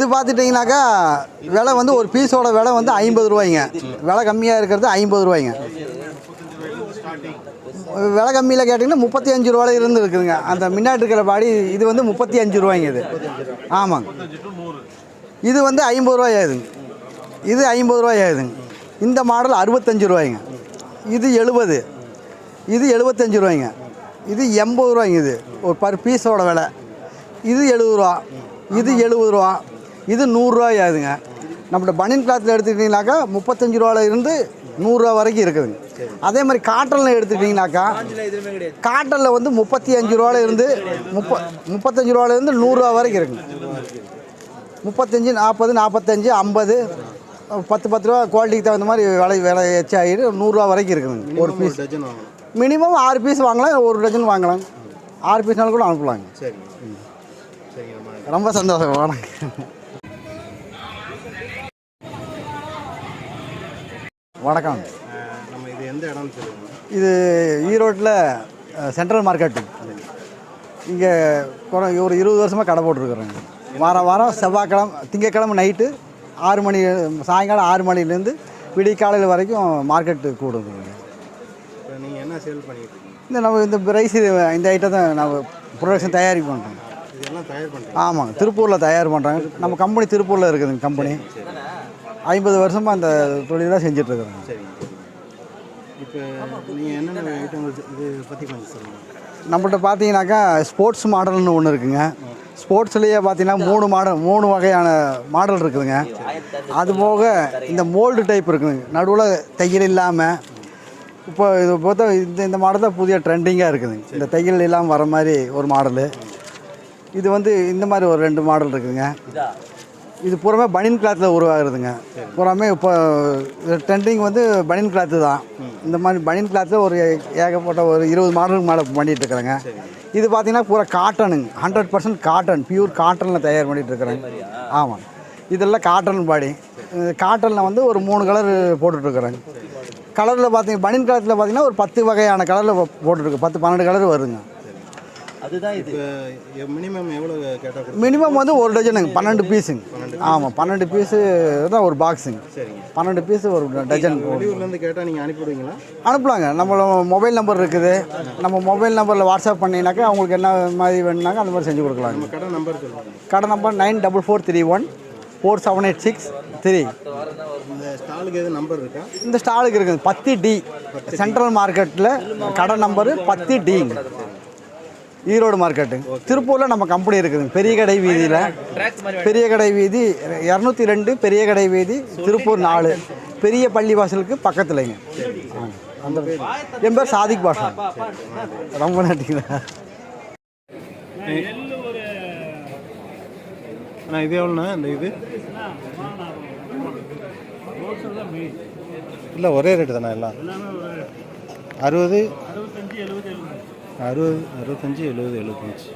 இது பார்த்துட்டிங்கனாக்கா விலை வந்து ஒரு பீஸோட விலை வந்து ஐம்பது ரூபாய்ங்க. விலை கம்மியாக இருக்கிறது ஐம்பது ரூபாய்ங்க. விலை கம்மியில் கேட்டிங்கன்னா முப்பத்தி அஞ்சு ரூபாயில இருந்து இருக்குதுங்க. அந்த முன்னாடி இருக்கிற பாடி இது வந்து முப்பத்தி அஞ்சு ரூபாய்ங்க இது. ஆமாங்க. இது வந்து ஐம்பது ரூபாய் ஆகுதுங்க. இது ஐம்பது ரூபாய் ஆகுதுங்க. இந்த மாடல் அறுபத்தஞ்சு ரூபாய்ங்க. இது எழுபது. இது எழுபத்தஞ்சு ரூபாய்ங்க. இது எண்பது ரூபாய்ங்க இது. ஒரு பர் பீஸோட விலை. இது எழுபது ரூபா. இது எழுபது ரூபா. இது நூறுரூவாய் ஆகுதுங்க நம்மளோட பனியன் கிளாத்தில் எடுத்துக்கிட்டிங்கனாக்கா முப்பத்தஞ்சு ரூபால இருந்து நூறுரூவா வரைக்கும் இருக்குதுங்க. அதே மாதிரி காட்டனில் எடுத்துக்கிட்டிங்கனாக்கா காட்டனில் வந்து முப்பத்தி அஞ்சு ரூபால இருந்து முப்ப முப்பத்தஞ்சு ரூபால இருந்து நூறுரூவா வரைக்கும் இருக்குங்க. முப்பத்தஞ்சு நாற்பது நாற்பத்தஞ்சு ஐம்பது பத்து பத்து ரூபா குவாலிட்டிக்கு தகுந்த மாதிரி விலை விலை எச்சு ஆகிட்டு நூறுரூவா வரைக்கும் இருக்குதுங்க ஒரு பீஸ் மினிமம் ஆறு பீஸ் வாங்கலாம் ஒரு டஜன் வாங்கலாம். ஆறு பீஸ்னாலும் கூட அனுப்பலாங்க. சரி சரிங்க ரொம்ப சந்தோஷம் வணக்கம். வணக்கம் நம்ம இது எந்த சொல்லுங்க. இது ஈரோட்டில் சென்ட்ரல் மார்க்கெட்டு இங்கே ஒரு இருபது வருஷமாக கடை போட்டிருக்குறோங்க. வாரம் வாரம் செவ்வாய்க்கிழமை திங்கக்கிழமை நைட்டு ஆறு மணி சாயங்காலம் ஆறு மணிலேருந்து விடிய காலையில் வரைக்கும் மார்க்கெட்டு கூடுதுங்க. நீங்கள் என்ன சேல் பண்ணிட்டு இந்த நம்ம இந்த ரைஸ் இந்த ஐட்டம் தான் நம்ம ப்ரொடக்ஷன் தயாரிப்பு பண்ணுறோம் ஆமாங்க திருப்பூரில் தயார் பண்ணுறாங்க நம்ம கம்பெனி திருப்பூரில் இருக்குதுங்க கம்பெனி ஐம்பது வருஷமாக அந்த தொழில் தான் செஞ்சிட்ருக்குறோங்க இப்போ நீங்கள் என்னென்ன ஐட்டங்கள் இது பற்றி கொஞ்சம் சொல்லுங்கள் நம்மள்ட்ட பார்த்தீங்கன்னாக்கா ஸ்போர்ட்ஸ் மாடல்னு ஒன்று இருக்குங்க. ஸ்போர்ட்ஸ்லேயே பார்த்தீங்கன்னா மூணு மாடல் மூணு வகையான மாடல் இருக்குதுங்க. அது போக இந்த மோல்டு டைப் இருக்குதுங்க. நடுவில் தையல் இல்லாமல் இப்போ இது பார்த்தா இந்த இந்த மாடல் தான் புதிய ட்ரெண்டிங்காக இருக்குதுங்க. இந்த தையல் இல்லாமல் வர மாதிரி ஒரு மாடலு. இது வந்து இந்த மாதிரி ஒரு ரெண்டு மாடல் இருக்குதுங்க. இது? பூராமே பனியன் கிளாத்தில் உருவாகுதுங்க பூராமே இப்போ ட்ரெண்டிங் வந்து பனியன் கிளாத்து தான். இந்த மாதிரி பனியன் கிளாத்தில் ஒரு ஏகப்பட்ட ஒரு இருபது மாடலுக்கு மேலே பண்ணிகிட்டு இருக்கிறேங்க. இது பார்த்தீங்கன்னா பூரா காட்டனுங்க ஹண்ட்ரட் பர்சன்ட் காட்டன் பியூர் காட்டனில் தயார் பண்ணிகிட்டு இருக்கிறேங்க ஆமாம் இதெல்லாம் காட்டன் பாடி காட்டனில் வந்து ஒரு மூணு கலர் போட்டுட்ருக்குறேங்க கலரில் பார்த்தீங்க பனியன் கிளாத்தில் பார்த்தீங்கன்னா ஒரு பத்து வகையான கலரில் போட்டுருக்கு பத்து பன்னெண்டு கலர் வருங்க இப்போ மினிமம் எவ்வளோ கேட்டால் மினிமம் வந்து ஒரு டஜனுங்க பன்னெண்டு பீஸுங்க ஆமாம் பன்னெண்டு பீஸு தான் ஒரு பாக்ஸுங்க சரிங்க. பன்னெண்டு பீஸு ஒரு டஜன் வெளியூர்லேருந்து கேட்டால் நீங்கள் அனுப்பிவிடுவீங்களா அனுப்பலாங்க. நம்மள மொபைல் நம்பர் இருக்குது. நம்ம மொபைல் நம்பரில் வாட்ஸ்அப் பண்ணினாக்கா அவங்களுக்கு என்ன மாதிரி வேணுனாக்கா அந்த மாதிரி செஞ்சு கொடுக்கலாங்க. நம்ம கடை நம்பர் கடை number nine double four three one four seven eight six three. இந்த ஸ்டாலுக்கு எதுவும் நம்பர் இருக்கா? இந்த ஸ்டாலுக்கு இருக்குது பத்து டி சென்ட்ரல் மார்க்கெட்டில் கடை நம்பரு பத்து டிங்க ஈரோடு மார்க்கெட்டு. திருப்பூரில் நம்ம கம்பெனி இருக்குதுங்க பெரிய கடை வீதியில். பெரிய கடை வீதி இரநூத்தி ரெண்டு பெரிய கடை வீதி திருப்பூர் நாலு. பெரிய பள்ளி வாசலுக்கு பக்கத்துலங்க அந்த என் பேர் சாதிக் பாஷா. ரொம்ப நன்றிங்களா அண்ணா இது எவ்வளோண்ணா இந்த இது? இல்லை ஒரே ரேட்டு தானே எல்லாம்? அறுபது? அறுபது அறுபத்தஞ்சு எழுபது எழுபத்தஞ்சு.